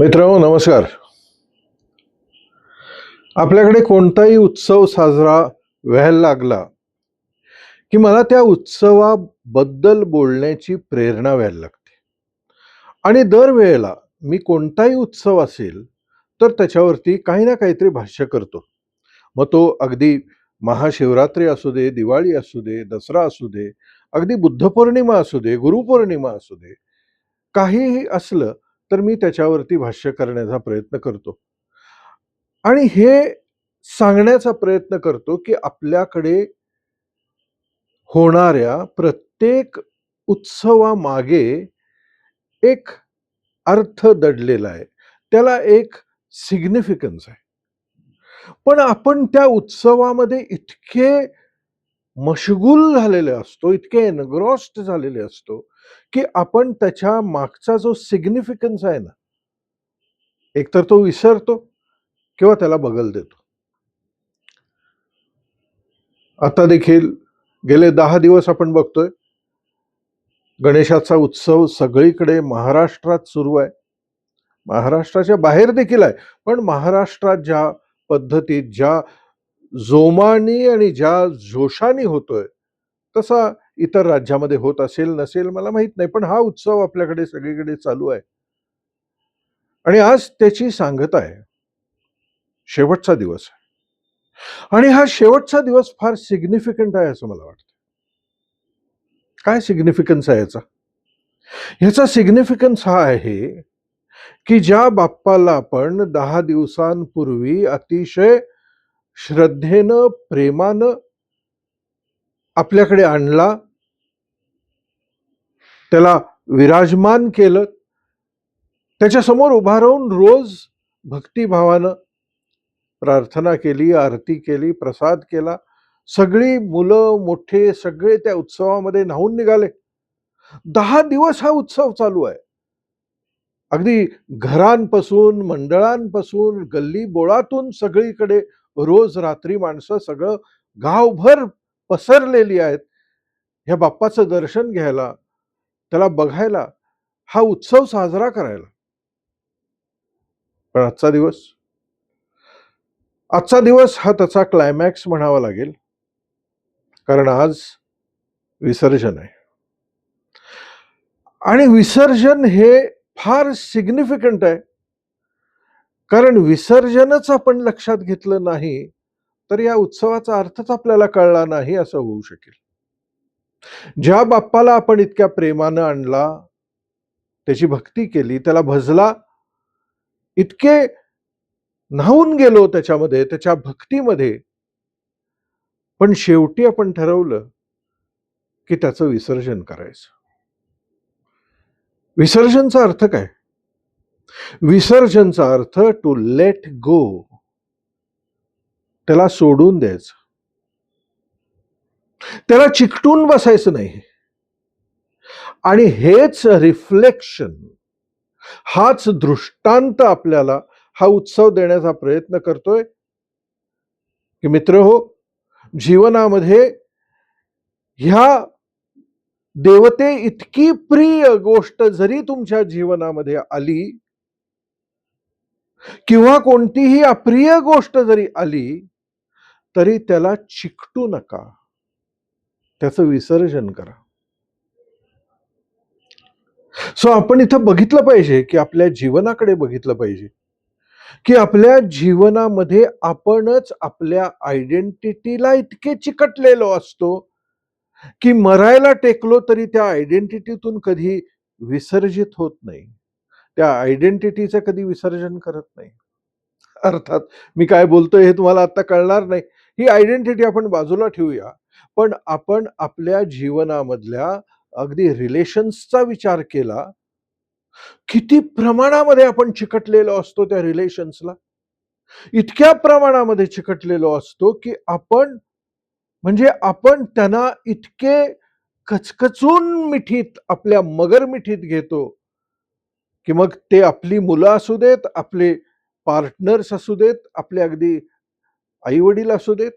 मित्रांनो नमस्कार. आपल्याकडे कोणताही उत्सव साजरा व्हायला लागला की मला त्या उत्सवाबद्दल बोलण्याची प्रेरणा व्हायला लागते. आणि दरवेळेला मी कोणताही उत्सव असेल तर त्याच्यावरती काही ना काहीतरी भाष्य करतो. मग तो अगदी महाशिवरात्री असू दे दिवाळी असू दे दसरा असू दे अगदी बुद्धपौर्णिमा असू दे गुरुपौर्णिमा असू दे काहीही असलं तर मी त्याच्यावरती भाष्य करण्याचा प्रयत्न करतो. आणि हे सांगण्याचा प्रयत्न करतो की आपल्याकडे होणाऱ्या प्रत्येक उत्सवामागे एक अर्थ दडलेला आहे. त्याला एक सिग्निफिकन्स आहे. पण आपण त्या उत्सवामध्ये इतके मशगूल झालेले असतो इतके एनग्रॉस्ड झालेले असतो की आपण त्याच्या मागचा जो सिग्निफिकन्स आहे ना एकतर तो विसरतो किंवा त्याला बगल देतो. आता देखील गेले दहा दिवस आपण बघतोय गणेशाचा उत्सव सगळीकडे महाराष्ट्रात सुरू आहे. महाराष्ट्राच्या बाहेर देखील आहे पण महाराष्ट्रात ज्या पद्धतीत ज्या जोमानी आणि ज्या जोशानी होतोय तसा इतर राज्यामध्ये होत असेल नसेल मला माहीत नाही. पण हा उत्सव आपल्याकडे सगळीकडे चालू आहे. आणि आज त्याची सांगता आहे. शेवटचा दिवस आहे. आणि हा शेवटचा दिवस फार सिग्निफिकंट आहे असं मला वाटतं. काय सिग्निफिकन्स आहे याचा? ह्याचा सिग्निफिकन्स हा आहे की ज्या बाप्पाला आपण दहा दिवसांपूर्वी अतिशय श्रद्धेनं प्रेमानं आपल्याकडे आणला त्याला विराजमान केलं. त्याच्यासमोर उभा राहून रोज भक्तिभावानं प्रार्थना केली आरती केली प्रसाद केला. सगळी मुलं मोठे सगळे त्या उत्सवामध्ये न्हावून निघाले. दहा दिवस हा उत्सव चालू आहे. अगदी घरांपासून मंडळांपासून गल्ली बोळातून सगळीकडे रोज रात्री माणसं सगळं गावभर पसरलेली आहेत. ह्या बाप्पाचं दर्शन घ्यायला त्याला बघायला हा उत्सव साजरा करायला. पण आजचा दिवस? आजचा दिवस हा त्याचा क्लायमॅक्स म्हणावा लागेल. कारण आज विसर्जन आहे. आणि विसर्जन हे फार सिग्निफिकंट आहे. कारण विसर्जनच आपण लक्षात घेतलं नाही तर या उत्सवाचा अर्थच आपल्याला कळला नाही असं होऊ शकेल. ज्या बाप्पाला आपण इतक्या प्रेमानं आणला त्याची भक्ती केली त्याला भजला इतके न्हावून गेलो त्याच्यामध्ये त्याच्या भक्तीमध्ये. पण शेवटी आपण ठरवलं की त्याचं विसर्जन करायचं. विसर्जनचा अर्थ काय? विसर्जनचा अर्थ टू लेट गो त्याला सोडून द्यायचं. त्याला चिकटून बसायचं नाही. आणि हेच रिफ्लेक्शन हाच दृष्टांत आपल्याला हा उत्सव देण्याचा प्रयत्न करतोय. की मित्र हो जीवनामध्ये ह्या देवते इतकी प्रिय गोष्ट जरी तुमच्या जीवनामध्ये आली किंवा कोणतीही अप्रिय गोष्ट जरी आली तरी त्याला चिकटू नका. त्याचं विसर्जन करा. सो आपण इथं बघितलं पाहिजे की आपल्या जीवनाकडे बघितलं पाहिजे. की आपल्या जीवनामध्ये आपणच आपल्या आयडेंटिटीला इतके चिकटलेलो असतो की मरायला टेकलो तरी त्या आयडेंटिटीतून कधी विसर्जित होत नाही. त्या आयडेंटिटीचं कधी विसर्जन करत नाही. अर्थात मी काय बोलतोय हे तुम्हाला आता कळणार नाही. ही आयडेंटिटी आपण बाजूला ठेवूया. पण आपण आपल्या जीवनामधल्या अगदी रिलेशन्सचा विचार केला किती प्रमाणामध्ये आपण चिकटलेलो असतो त्या रिलेशन्सला इतक्या प्रमाणामध्ये चिकटलेलो असतो की आपण म्हणजे आपण त्यांना इतके कचकचून मिठीत आपल्या मगर मिठीत घेतो की मग ते आपली मुलं असू देत आपले पार्टनर्स असू देत आपले अगदी आई वडील असू देत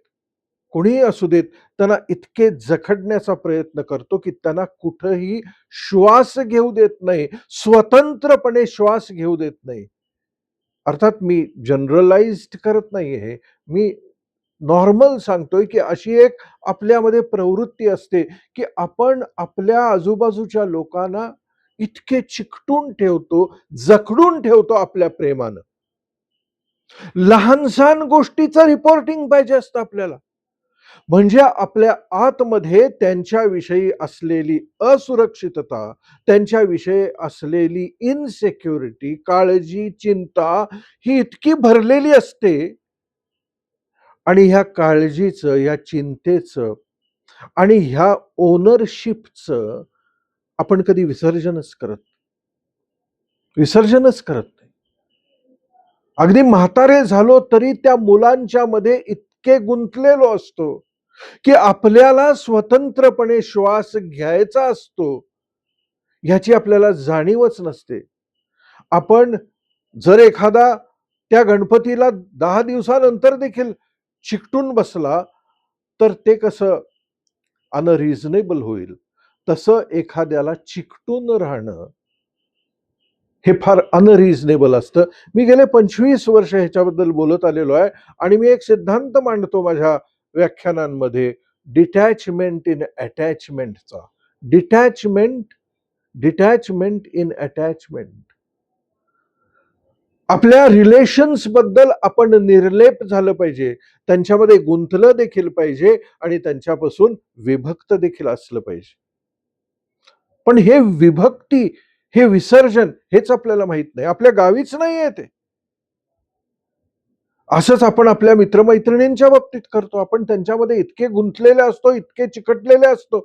कोणीही असू देत त्यांना इतके जखडण्याचा प्रयत्न करतो की त्यांना कुठंही श्वास घेऊ देत नाही स्वतंत्रपणे श्वास घेऊ देत नाही अर्थात मी जनरलाइज्ड करत नाहीये. मी नॉर्मल सांगतोय, की अशी एक आपल्यामध्ये प्रवृत्ती असते, की आपण आपल्या आजूबाजूच्या लोकांना इतके चिकटून ठेवतो, जखडून ठेवतो आपल्या प्रेमानं. लहानसहान गोष्टीचं रिपोर्टिंग पाहिजे असतं आपल्याला. म्हणजे आपल्या आतमध्ये त्यांच्याविषयी असलेली असुरक्षितता, त्यांच्याविषयी असलेली इनसेक्युरिटी काळजी, चिंता ही इतकी भरलेली असते आणि ह्या काळजीचं, या चिंतेचं आणि ह्या ओनरशिपचं आपण कधी विसर्जनच करत विसर्जनच करत नाही. अगदी म्हातारे झालो तरी त्या मुलांच्यामध्ये इतके गुंतलेलो असतो, की आपल्याला स्वतंत्रपणे श्वास घ्यायचा असतो, ह्याची आपल्याला जाणीवच नसते. आपण जर एखादा त्या गणपतीला दहा दिवसानंतर देखील चिकटून बसला, तर ते कसं अनरिझनेबल होईल. तसं एखाद्याला चिकटून राहणं हे फार अनरिझनेबल असतं. मी गेले 25 वर्ष ह्याच्याबद्दल बोलत आलेलो आहे आणि मी एक सिद्धांत मांडतो माझ्या व्याख्यानांमध्ये detachment in अटॅचमेंटचा. Detachment detachment in attachment. आपल्या रिलेशन्सबद्दल आपण निर्लेप झालं पाहिजे. त्यांच्यामध्ये गुंतलं देखील पाहिजे आणि त्यांच्यापासून विभक्त देखील असलं पाहिजे. पण हे विभक्ती, हे विसर्जन हेच आपल्याला माहीत नाही. आपल्या गावीच नाहीये ते. असंच आपण आपल्या मित्रमैत्रिणींच्या बाबतीत करतो. आपण त्यांच्यामध्ये इतके गुंतलेले असतो, इतके चिकटलेले असतो,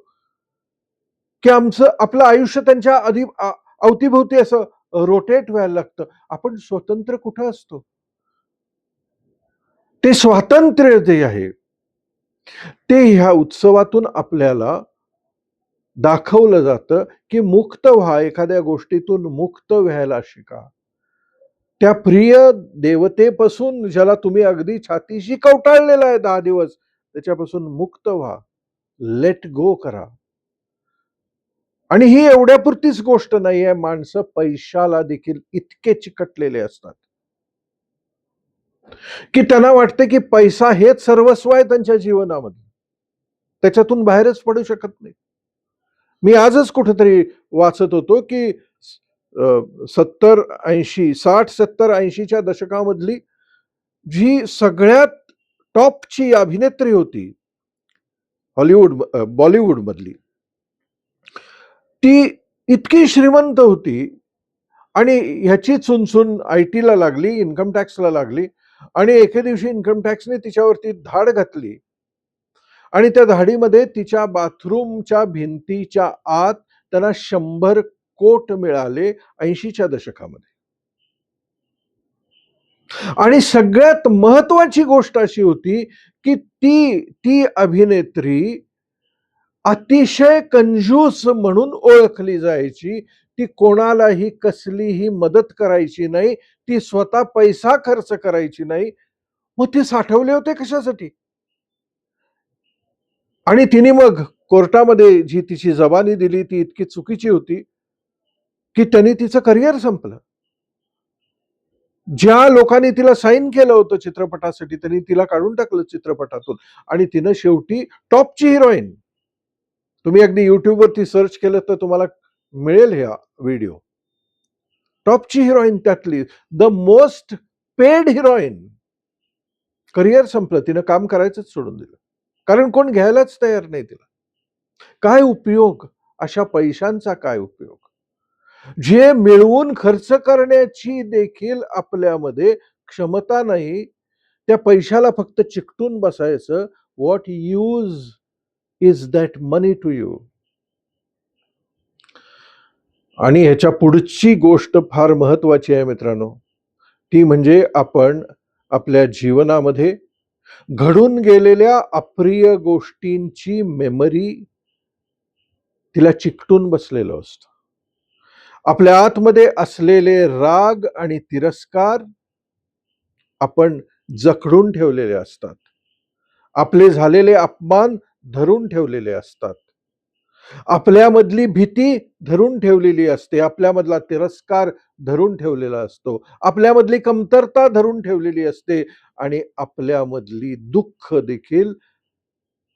की आमचं आपलं आयुष्य त्यांच्या आधी अवतीभोवती असं रोटेट व्हायला लागतं. आपण स्वतंत्र कुठं असतो? ते स्वातंत्र्य जे आहे, ते ह्या उत्सवातून आपल्याला दाखवलं जातं, की मुक्त व्हा, एखाद्या गोष्टीतून मुक्त व्हायला शिका. त्या प्रिय देवतेपासून ज्याला तुम्ही अगदी छातीशी कवटाळलेला आहे दहा दिवस, त्याच्यापासून मुक्त व्हा. लेट गो करा. आणि ही एवढ्यापुरतीच गोष्ट नाहीये. माणसं पैशाला देखील इतके चिकटलेले असतात. की त्यांना वाटते की पैसा हेच सर्वस्व आहे त्यांच्या जीवनामध्ये. त्याच्यातून बाहेरच पडू शकत नाही. मी आजच कुठेतरी वाचत होतो, की सत्तर ऐंशी साठ सत्तर ऐंशीच्या दशकामधली जी सगळ्यात टॉपची अभिनेत्री होती. हॉलिवूड बॉलिवूडमधली. ती इतकी श्रीमंत होती आणि ह्याची चुनचुन आय-टीला लागली, इन्कम टॅक्सला लागली आणि एके दिवशी इन्कम टॅक्सने तिच्यावरती धाड घातली. आणि त्या धाडीमध्ये तिच्या बाथरूमच्या भिंतीच्या आत त्यांना शंभर कोट मिळाले ऐंशीच्या दशकामध्ये. आणि सगळ्यात महत्वाची गोष्ट अशी होती, की ती ती अभिनेत्री अतिशय कंजूस म्हणून ओळखली जायची. ती कोणालाही कसलीही मदत करायची नाही. ती स्वतः पैसा खर्च करायची नाही. मग ते साठवले होते कशासाठी? आणि तिने मग कोर्टामध्ये जी तिची जबानी दिली ती इतकी चुकीची होती, की त्यांनी तिचं करियर संपलं. ज्या लोकांनी तिला साईन केलं होतं चित्रपटासाठी त्यांनी तिला काढून टाकलं चित्रपटातून आणि तिनं शेवटी टॉपची हिरोईन. तुम्ही अगदी YouTubeवरती सर्च केलं तर तुम्हाला मिळेल ह्या व्हिडिओ. टॉपची हिरोईन त्यातली. The most paid heroine. Career संपलं. तिनं काम करायचंच सोडून दिलं. कारण कोण घ्यायलाच तयार नाही तिला. काय उपयोग? अशा पैशांचा काय उपयोग? जे मिळवून खर्च करण्याची देखील आपल्यामध्ये क्षमता नाही. त्या पैशाला फक्त चिकटून बसायचं. What use is that money to you? आणि ह्याच्या पुढची गोष्ट फार महत्वाची आहे मित्रांनो. ती म्हणजे आपण आपल्या जीवनामध्ये घडून गेलेल्या अप्रिय गोष्टींची मेमरी तिला चिकटून बसलेलो असतं आपल्या आतमध्ये असलेले राग आणि तिरस्कार आपण जखडून ठेवलेले असतात. आपले झालेले अपमान धरून ठेवलेले असतात. आपल्यामधली भीती धरून ठेवलेली असते आपल्यामधला तिरस्कार धरून ठेवलेला असतो आपल्यामधली कमतरता धरून ठेवलेली असते आणि आपल्यामधली दुःख देखील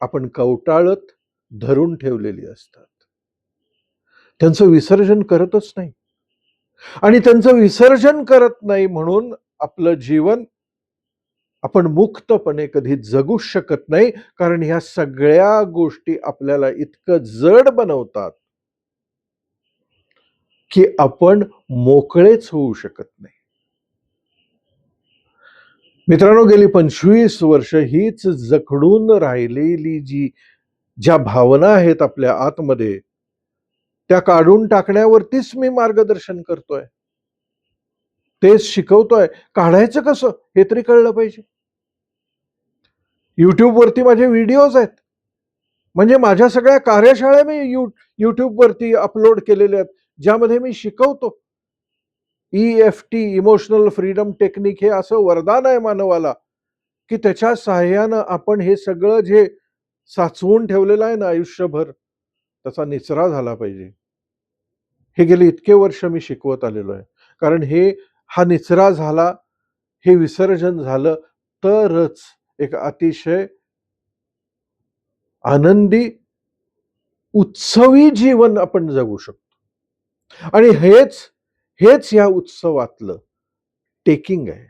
आपण कवटाळत धरून ठेवलेली असतात. त्यांचं विसर्जन करतच नाही. आणि त्यांचं विसर्जन करत नाही म्हणून आपलं जीवन आपण मुक्तपणे कधी जगूच शकत नाही कारण ह्या सगळ्या गोष्टी आपल्याला इतकं जड बनवतात की आपण मोकळेच होऊ शकत नाही. मित्रांनो गेली पंचवीस वर्ष हीच जखडून राहिलेली जी ज्या भावना आहेत आपल्या आतमध्ये त्या काढून टाकण्यावरतीच मी मार्गदर्शन करतोय. तेच शिकवतोय. काढायचं कसं? हे तरी कळलं पाहिजे. यूट्यूबवरती माझे व्हिडिओज आहेत. म्हणजे माझ्या सगळ्या कार्यशाळा मी यू यूट्यूबवरती अपलोड केलेल्या आहेत. ज्यामध्ये मी शिकवतो. E F T emotional freedom technique हे असं वरदान आहे मानवाला की त्याच्या सहाय्यानं आपण हे सगळं जे साचवून ठेवलेलं आहे ना आयुष्यभर त्याचा निचरा झाला पाहिजे. हे गेले इतके वर्ष मी शिकवत आलेलो आहे. कारण हे हा निचरा झाला हे विसर्जन झालं तरच एक अतिशय आनंदी उत्सवी जीवन आपण जगू शकतो. आणि हेच हेच या उत्सवातलं टेकिंग आहे.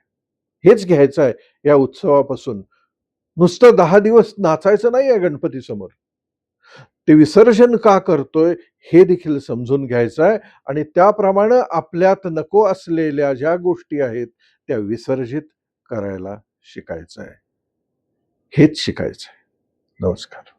हेच घ्यायचं आहे. या उत्सवापासून नुसतं दहा दिवस नाचायचं नाही आहे गणपती समोर ते विसर्जन का करतोय हे देखील समजून घ्यायचं आहे. आणि त्याप्रमाणे आपल्यात नको असलेल्या ज्या गोष्टी आहेत त्या विसर्जित करायला शिकायचं आहे. हेच शिकायचं आहे नमस्कार.